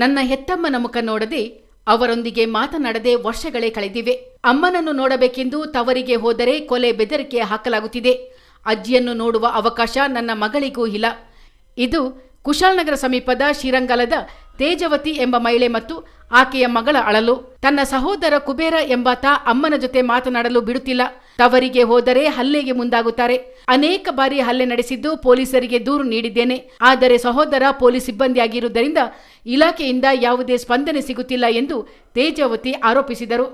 ನನ್ನ ಹೆತ್ತಮ್ಮನ ಮುಖ ನೋಡದೆ ಅವರೊಂದಿಗೆ ಮಾತನಾಡದೆ ವರ್ಷಗಳೇ ಕಳೆದಿವೆ. ಅಮ್ಮನನ್ನು ನೋಡಬೇಕೆಂದು ತವರಿಗೆ ಹೋದರೆ ಕೊಲೆ ಬೆದರಿಕೆ ಹಾಕಲಾಗುತ್ತಿದೆ. ಅಜ್ಜಿಯನ್ನು ನೋಡುವ ಅವಕಾಶ ನನ್ನ ಮಗಳಿಗೂ ಇಲ್ಲ. ಇದು ಕುಶಾಲನಗರ ಸಮೀಪದ ಶ್ರೀರಂಗಲದ ತೇಜವತಿ ಎಂಬ ಮಹಿಳೆ ಮತ್ತು ಆಕೆಯ ಮಗಳ ಅಳಲು. ತನ್ನ ಸಹೋದರ ಕುಬೇರ ಎಂಬಾತ ಅಮ್ಮನ ಜೊತೆ ಮಾತನಾಡಲು ಬಿಡುತ್ತಿಲ್ಲ. ತವರಿಗೆ ಹೋದರೆ ಹಲ್ಲೆಗೆ ಮುಂದಾಗುತ್ತಾರೆ. ಅನೇಕ ಬಾರಿ ಹಲ್ಲೆ ನಡೆಸಿದ್ದು ಪೊಲೀಸರಿಗೆ ದೂರು ನೀಡಿದ್ದೇನೆ. ಆದರೆ ಸಹೋದರ ಪೊಲೀಸ್ ಸಿಬ್ಬಂದಿಯಾಗಿರುವುದರಿಂದ ಇಲಾಖೆಯಿಂದ ಯಾವುದೇ ಸ್ಪಂದನೆ ಸಿಗುತ್ತಿಲ್ಲ ಎಂದು ತೇಜಾವತಿ ಆರೋಪಿಸಿದರು.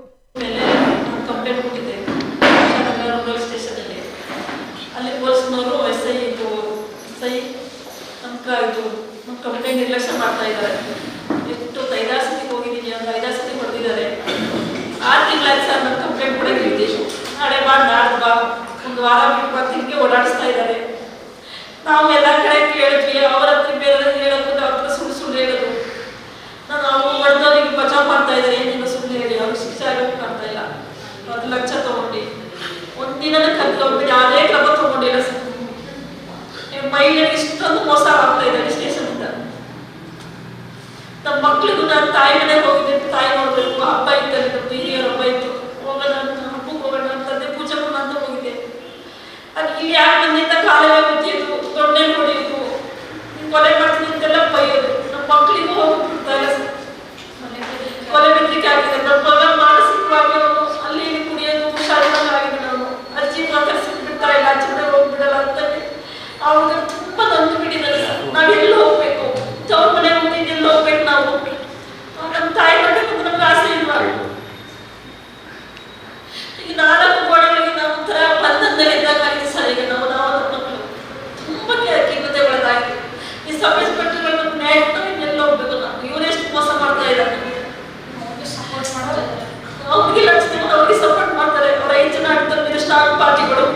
ನಿರ್ಲಕ್ಷ್ಯ ಮಾಡ್ತಾ ಇದ್ದಾರೆ. ಎಷ್ಟು ಹೋಗಿದ್ದೀನಿ ಹೊಡೆದಿದ್ದಾರೆ. ಆರು ತಿಂಗಳಾಯ್ತು ಸರ್ ವಾರ ಬಿಟ್ಟು ಹಿಂಗೆ ಓಡಾಡಿಸ್ತಾ ಇದ್ದಾರೆ. ನಾವು ಎಲ್ಲ ಕಡೆ ಕೇಳಿದ್ವಿ, ಅವರ ಹತ್ರ ಬೇರೆ ಹೇಳೋದು ಡಾಕ್ಟರ್ ಸುಳ್ಳು ಸುಳ್ಳು ಹೇಳೋದು. ನಾನು ಅವ್ರು ಮಡ್ದವ್ರಿಗೆ ಬಚಾವ್ ಮಾಡ್ತಾ ಇದ್ದಾರೆ, ಏನಿಲ್ಲ ಸುಳ್ಳು ಹೇಳಿ, ಅವ್ರಿಗೆ ಶಿಕ್ಷೆ ಆಗೋಕೆ ಮಾಡ್ತಾ ಇಲ್ಲ. ಅದು ಲಕ್ಷ ತಗೊಂಡು. ಒಂದಿನನೇ ಕರ್ಕೊಂಡ್ಬಿಟ್ಟು ಯಾವುದೇ ಕ್ರಮ ತಗೊಂಡಿಲ್ಲ ಸರ್. ಮಹಿಳೆಯರಿಗೆ ಇಷ್ಟೊಂದು ಮೋಸ ಆಗ್ತಾ ಇದ್ದಾರೆ ಸ್ಟೇಷನಿಂದ ನಮ್ಮ ಮಕ್ಳಿಗೂ ನಾನು ತಾಯಿ ಮನೆಗೆ ಹೋಗಿದ್ದೆ, ತಾಯಿ ನೋಡ್ಬೇಕು ಹಬ್ಬ ಈಗ ನಾಲ್ಕು ಗೋಡೆಗಳಿಗೆ ನಾವು ಒಂಥರ ಬಂಧನದಲ್ಲಿ ಸರ್ ಈಗ ನಾವು ನಾವು ಮಕ್ಕಳು ತುಂಬಾ ಈ ಸಬ್ ಇನ್ಸ್ಪೆಕ್ಟರ್ಗಳು ನಮ್ಗೆ ನ್ಯಾಯ ನಾವು ಇನ್ನೆಲ್ಲ ಹೋಗ್ಬೇಕು ನಾವು. ಇವರೆಷ್ಟು ಮೋಸ ಮಾಡ್ತಾ ಇದ್ದಾರೆ? ನಮಗೆ ಅವ್ರಿಗೆ ಅವ್ರಿಗೆ ಸಪೋರ್ಟ್ ಮಾಡ್ತಾರೆ. ಅವ್ರ ಐದು ಜನ ಆಡ್ತಾರೆ ಸ್ಟಾರ್ಟ್ ಪಾರ್ಟಿಗಳು.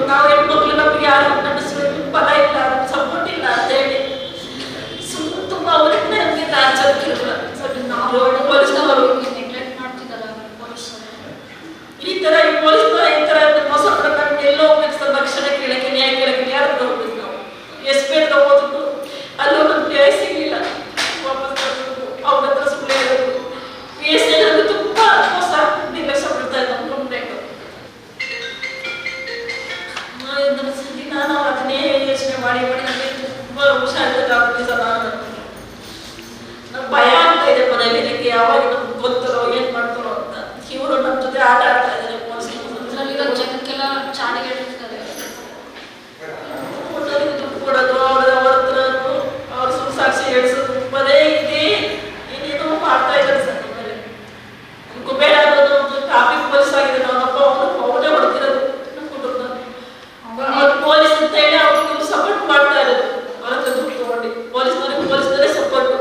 ಯೋಚನೆ ಮಾಡಿ ಮಾಡಿ ನನಗೆ ತುಂಬಾ ಹುಷಾರಿದ್ದಾಗುತ್ತೆ ಸರ್ ನಾನು ನಂಗೆ ಭಯ ಆಗ್ತಾ ಇದೆ ಮನೇಲಿ ನನಗೆ ಯಾವಾಗ ನಮ್ಗೆ ಗೊತ್ತರೋ ಏನ್ ಮಾಡ್ತಾರೋ ಅಂತ ಇವರು ನಮ್ಮ ಜೊತೆ ಆಟ ಆಡ್ತಾ ಇದ್ದಾರೆ ಅದ್ರಲ್ಲಿ ಈಗ ಜನಕ್ಕೆಲ್ಲ ಚಾಡಿಗೆ ಇಟ್ಟಿರ್ತಾರೆ ಫೋಟೋಗೆ ದುಡ್ಡು ಕೊಡೋದು ಅವ್ರ ಅವ್ರ ಹತ್ರ ಅವ್ರ ಸುಳ್ಳು ಸಾಕ್ಷಿ ಹೇಳ್ಸೋದು ಬರೇ ಇದೆ ಏನೇನೋ ಮಾಡ್ತಾ ಇದ್ದಾರೆ ಸರ್ ನಮ್ಮಲ್ಲಿ ಕುಬೇರ ಅನ್ನೋದು ಒಂದು ಟ್ರಾಫಿಕ್ ಪೊಲೀಸ್ ಆಗಿದೆ ನಮ್ಮಪ್ಪ ಅವನು ಅವನೇ ಹೊಡ್ತಿರೋದು ನಮ್ಮ ಕುಟುಂಬದಲ್ಲಿ ಅವ್ರು ಪೊಲೀಸ್ ಅಂತ ಹೇಳಿ ಅವ್ರಿಗೆ ಸಪೋರ್ಟ್ ಮಾಡ್ತಾ ಇರೋದು ಅವ್ರ ಹತ್ರ ದುಡ್ಡು ತಗೊಂಡು ಪೊಲೀಸ್ನವ್ರಿಗೆ ಪೊಲೀಸ್ನವರೇ ಸಪೋರ್ಟ್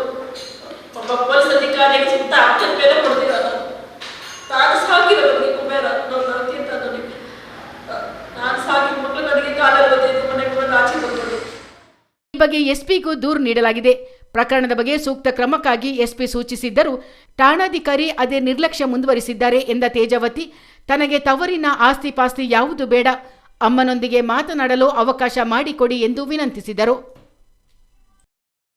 ಪೊಲೀಸ್ ಅಧಿಕಾರಿಗೆ ಅಕ್ಕನ ಮೇಲೆ ಕೊಡ್ತೀರ ಕುಬೇರ, ನಾನು ಮಕ್ಕಳು ನನಗೆ ಈ ಬಗ್ಗೆ ಎಸ್ಪಿಗೂ ದೂರು ನೀಡಲಾಗಿದೆ. ಪ್ರಕರಣದ ಬಗ್ಗೆ ಸೂಕ್ತ ಕ್ರಮಕ್ಕಾಗಿ ಎಸ್ಪಿ ಸೂಚಿಸಿದ್ದರೂ. ಠಾಣಾಧಿಕಾರಿ ಅದೇ ನಿರ್ಲಕ್ಷ್ಯ ಮುಂದುವರಿಸಿದ್ದಾರೆ ಎಂದ ತೇಜವತಿ, ತನಗೆ ತವರಿನ ಆಸ್ತಿ ಪಾಸ್ತಿ ಯಾವುದು ಬೇಡ, ಅಮ್ಮನೊಂದಿಗೆ ಮಾತನಾಡಲು ಅವಕಾಶ ಮಾಡಿಕೊಡಿ ಎಂದು ವಿನಂತಿಸಿದರು.